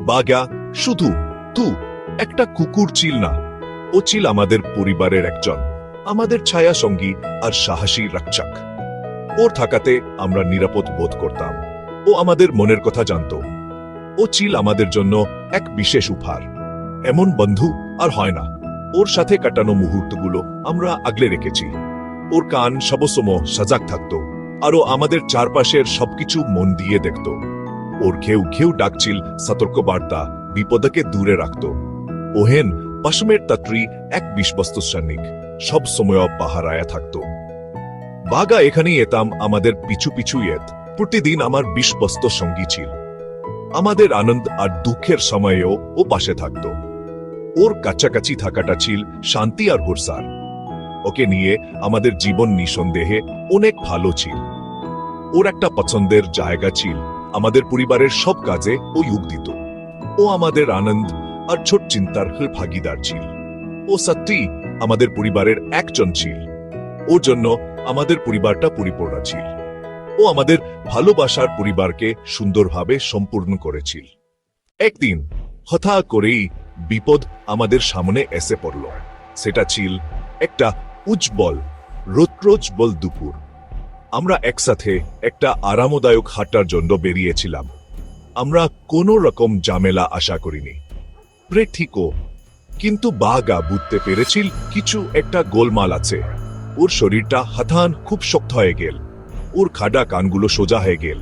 বাগা, শুধু তু, একটা কুকুর ছিল না। ও ছিল আমাদের পরিবারের একজন। আমাদের ছায়া সঙ্গী আর সাহসী রক্ষক। ওর থাকাতে আমরা নিরাপদ বোধ করতাম। ও আমাদের মনের কথা জানত। ও ছিল আমাদের জন্য এক বিশেষ উপহার। এমন বন্ধু আর হয় না। ওর সাথে কাটানো মুহূর্তগুলো আমরা আগলে রেখেছি। ওর কান সবসময় সজাগ থাকতো। আরও আমাদের চারপাশের সবকিছু মন দিয়ে দেখত। ওর ঘেউ ঘেউ ডাকছিল সতর্ক বার্তা বিপদকে দূরে রাখত। ওহেন পাশমের তাত্রী এক বিশ্বস্ত সৈনিক। সব সময় পাহারায়া থাকত। বাগা এখানেই এতাম আমাদের পিছু পিছু এত প্রতিদিন আমার বিশ্বস্ত সঙ্গী ছিল। আমাদের আনন্দ আর দুঃখের সময়েও ও পাশে থাকত। ওর কাছাকাছি থাকাটা ছিল শান্তি আর হুরসার ওকে নিয়ে আমাদের জীবন নিঃসন্দেহে অনেক ভালো ছিল। ওর একটা পছন্দের জায়গা ছিল। আমাদের পরিবারের সব কাজে ও যোগ দিত। ও আমাদের আনন্দ আর ছোট চিন্তার ভাগিদার ছিল। ও সত্যি আমাদের পরিবারের একজন ছিল। ওর জন্য আমাদের পরিবারটা পরিপূর্ণ ছিল। ও আমাদের ভালোবাসার পরিবারকে সুন্দরভাবে সম্পূর্ণ করেছিল। একদিন হঠা করেই বিপদ আমাদের সামনে এসে পড়ল। সেটা ছিল একটা উজ্জ্বল রৌদ্রোজ্জ্বল দুপুর। আমরা একসাথে একটা আরামদায়ক হাঁটার জন্য বেরিয়েছিলাম। আমরা কোনো রকম ঝামেলা আশা করিনি। প্রেঠিকও কিন্তু বাগা বুঝতে পেরেছিল কিছু একটা গোলমাল আছে। ওর শরীরটা হাথান খুব শক্ত হয়ে গেল। ওর খাডা কানগুলো সোজা হয়ে গেল।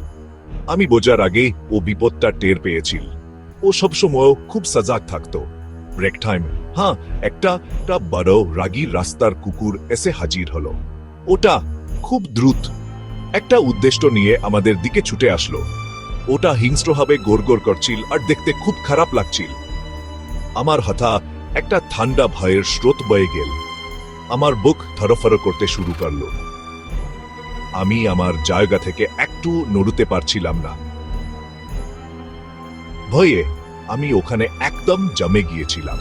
আমি বোঝার আগেই ও বিপদটা টের পেয়েছিল। ও সবসময় খুব সজাগ থাকতো। Break time. হ্যাঁ একটা বড় রাগী রাস্তার কুকুর এসে হাজির হলো। ওটা খুব দ্রুত একটা উদ্দেশ্য নিয়ে আমাদের দিকে ছুটে আসলো। ওটা হিংস্রভাবে গোড় করছিল আর দেখতে খুব খারাপ লাগছিল। আমার হথা একটা ঠান্ডা ভয়ের স্রোত বয়ে গেল। আমার বুক থরফর করতে শুরু করল। আমি আমার জায়গা থেকে একটু নড়ুতে পারছিলাম না। ভয়ে আমি ওখানে একদম জমে গিয়েছিলাম।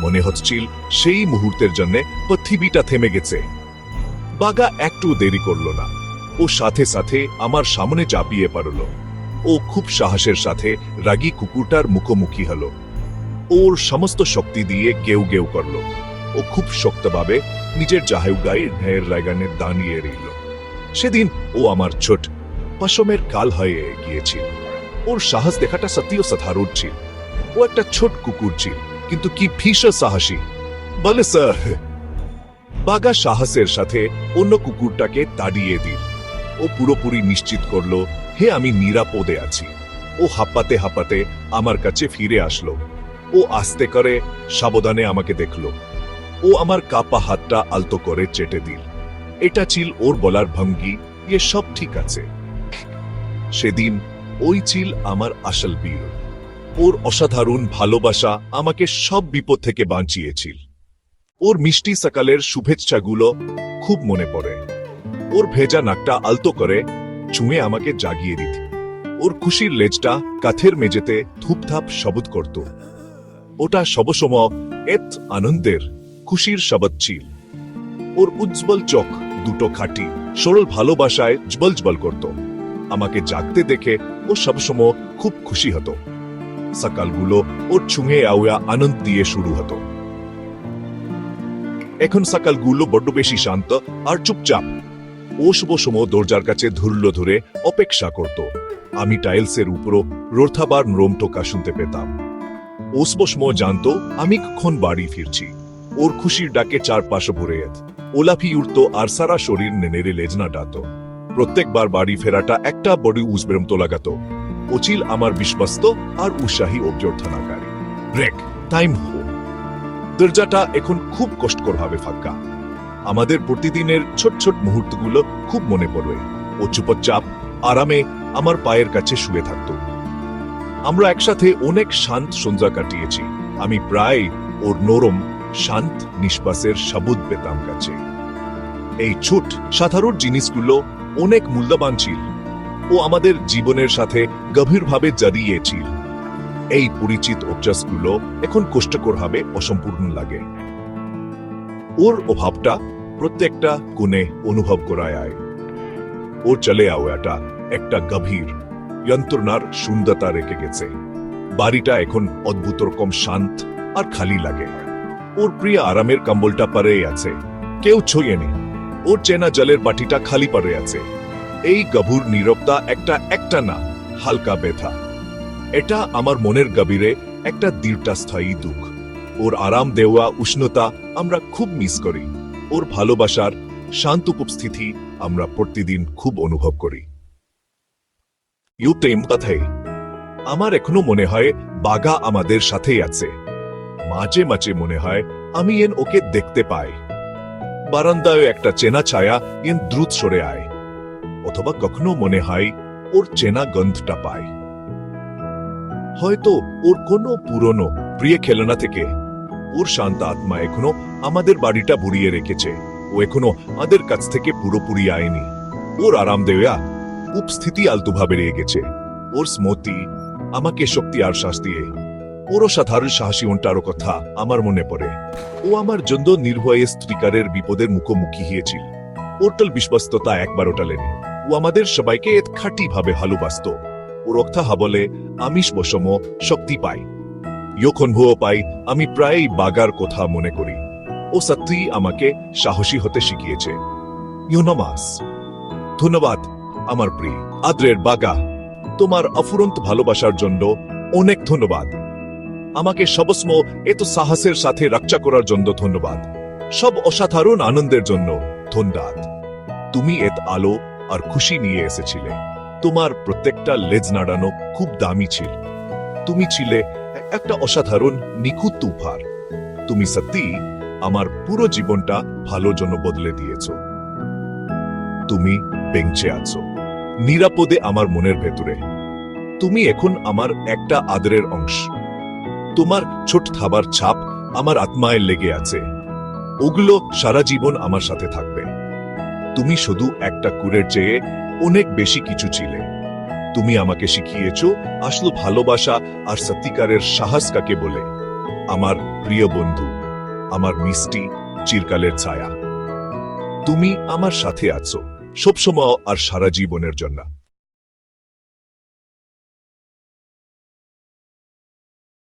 মনে হচ্ছিল সেই মুহূর্তের জন্য পৃথিবীটা থেমে গেছে। বাগা একটু দেরি করল না। ও সাথে সাথে আমার সামনে চাপিয়ে পারল। ও খুব সাহসের সাথে রাগী কুকুরটার মুখোমুখি হলো। ওর সমস্ত শক্তি দিয়ে গেউ গেউ করল। ও খুব শক্তভাবে নিজের জাহেউ গায়ে ঢের লাগানে দাঁড়িয়ে রইল। সেদিন ও আমার ছোট পশমের কাল হয়ে গিয়েছিল। ওর সাহস দেখাটা সত্যিও সাধারণ ছিল। ও একটা ছোট কুকুর ছিল, কিন্তু কি ভীষণ সাহসী। বলে, স্যার বাগা সাহসের সাথে অন্য কুকুরটাকে তাড়িয়ে দিল। ও পুরোপুরি নিশ্চিত করল, হে, আমি নিরাপদে আছি। ও হাঁপাতে হাঁপাতে আমার কাছে ফিরে আসলো। ও আস্তে করে সাবধানে আমাকে দেখল। ও আমার কাপা হাতটা আলতো করে চেটে দিল। এটা ছিল ওর বলার ভঙ্গি ইয়ে সব ঠিক আছে। সেদিন ওই ছিল আমার আসল বীর। ওর অসাধারণ ভালোবাসা আমাকে সব বিপদ থেকে বাঁচিয়েছিল। ওর মিষ্টি সকালের শুভেচ্ছাগুলো খুব মনে পড়ে। ওর ভেজা নাকটা আলতো করে ছুঁয়ে আমাকে জাগিয়ে দিত। ওর খুশির লেজটা কাথের মেঝেতে ধূপধাপ শব্দ করত। ওটা সবসম এত আনন্দের, খুশির শব্দ ছিল। ওর উজ্জ্বল চোখ দুটো খাটি, সরল ভালোবাসায় জবল জবল করত। আমাকে জাগতে দেখে ও সবসময় খুব খুশি হতো। সকালগুলো ওর ছুঁয়ে আউয়া আনন্দ দিয়ে শুরু হতো। এখন সকালগুলো বড্ড বেশি শান্ত আর চুপচাপ। ও শুভ সময় দরজার কাছে ধুরল ধরে অপেক্ষা করত। আমি টাইলসের উপরও রোর্থাবার নরম টোকা শুনতে পেতাম। ও সময় জানতো আমি কখন বাড়ি ফিরছি। ওর খুশির ডাকে চারপাশে ভরে যেত ওলাফি উঠত আর সারা শরীর নেড়ে লেজনা ডাত। প্রত্যেকবার বাড়ি ফেরাটা একটা বড় উজবেরম তো লাগাতো। অচিল আমার বিশ্বস্ত আর উৎসাহী অভ্যর্থনাকারী। ব্রেক টাইম হো। দরজাটা এখন খুব কষ্টকর ভাবে ফাঁকা আমাদের প্রতিদিনের ছোট ছোট মুহূর্তগুলো খুব মনে পড়বে। ও চুপচাপ আরামে আমার পায়ের কাছে শুয়ে থাকত। আমরা একসাথে অনেক শান্ত সন্ধ্যা কাটিয়েছি। আমি প্রায় ওর নরম, শান্ত নিঃশ্বাসের সাবুদ পেতাম কাছে। এই ছোট সাধারণ জিনিসগুলো অনেক মূল্যবান ছিল। ও আমাদের জীবনের সাথে গভীরভাবে জড়িয়েছিল এই পরিচিত অভ্যাসগুলো এখন কষ্টকরভাবে অসম্পূর্ণ লাগে। ওর অভাবটা প্রত্যেকটা কোণে অনুভব করায় আয়। ওর চলে আওয়াটা একটা গভীর যন্ত্রণার সুন্দরতা রেখে গেছে। বাড়িটা এখন অদ্ভুত রকম শান্ত আর খালি লাগে। ওর প্রিয় আরামের কম্বলটা পারে আছে। কেউ ছুঁয়েনি ওর চেনা জলের বাটিটা খালি পড়ে আছে। এই গভুর নীরবতা একটা একটা না, হালকা ব্যথা। এটা আমার মনের গভীরে একটা দীর্ঘস্থায়ী দুঃখ। ওর আরাম দেওয়া, উষ্ণতা আমরা খুব মিস করি। ওর ভালোবাসার শান্ত উপস্থিতি আমরা প্রতিদিন খুব অনুভব করি। কথাই। আমার এখনও মনে হয় বাগা আমাদের সাথেই আছে। মাঝে মাঝে মনে হয় আমি এন ওকে দেখতে পাই। বারান্দায় একটা চেনা ছায়া এন দ্রুত সরে আয়। অথবা কখনো মনে হয় ওর চেনা গন্ধটা পায়। হয়তো ওর কোনো পুরনো, প্রিয় খেলনা থেকে। ওর শান্ত আত্মা এখনও আমাদের বাড়িটা ভরিয়ে রেখেছে। ও এখনও আমাদের কাছ থেকে পুরোপুরি আয়নি। ওর আরাম দেওয়া উপস্থিতি আলতুভাবে রয়ে গেছে। ওর স্মৃতি, আমাকে শক্তি আর শ্বাস দিয়ে। ওরও সাধারণ সাহসী ওনটারও কথা আমার মনে পড়ে। ও আমার জন্য নির্ভয়ে স্ত্রীকারের বিপদের মুখোমুখি হয়েছিল। ওরটাল বিশ্বস্ততা একবারও টালেনি ও আমাদের সবাইকে এত খাঁটি ভাবে ভালোবাসত। ও রক্ষা হাবলে আমিষ বসম শক্তি পাই। যখন ভুয়ো পাই, আমি প্রায়ই বাগার কথা মনে করি। ও সত্যি আমাকে সাহসী হতে শিখিয়েছে। ইউনমাস, ধন্যবাদ আমার প্রিয়। আদ্রের বাগা, তোমার অফুরন্ত ভালোবাসার জন্য অনেক ধন্যবাদ। আমাকে সবস্ম এত সাহসের সাথে রক্ষা করার জন্য ধন্যবাদ। সব অসাধারণ আনন্দের জন্য ধন্যবাদ। তুমি এত আলো আর খুশি নিয়ে এসেছিলে। তোমার প্রত্যেকটা লেজ নাড়ানো খুব দামি ছিল। তুমি ছিলে একটা অসাধারণ নিখুঁত উপহার। তুমি সত্যি আমার পুরো জীবনটা ভালো জন্য বদলে দিয়েছ। তুমি বেঞ্চে আছো, নিরাপদে আমার মনের ভেতরে। তুমি এখন আমার একটা আদরের অংশ। তোমার ছোট থাবার ছাপ আমার আত্মায় লেগে আছে। ওগুলো সারা জীবন আমার সাথে থাকবে। তুমি শুধু একটা কুরের চেয়ে অনেক বেশি কিছু ছিলে। তুমি আমাকে শিখিয়েছ আসলো ভালোবাসা আর সত্যিকারের সাহস কাকে বলে? আমার প্রিয় বন্ধু, আমার মিষ্টি চিরকালের ছায়া। তুমি আমার সাথে আছো, সবসময় আর সারা জীবনের জন্য।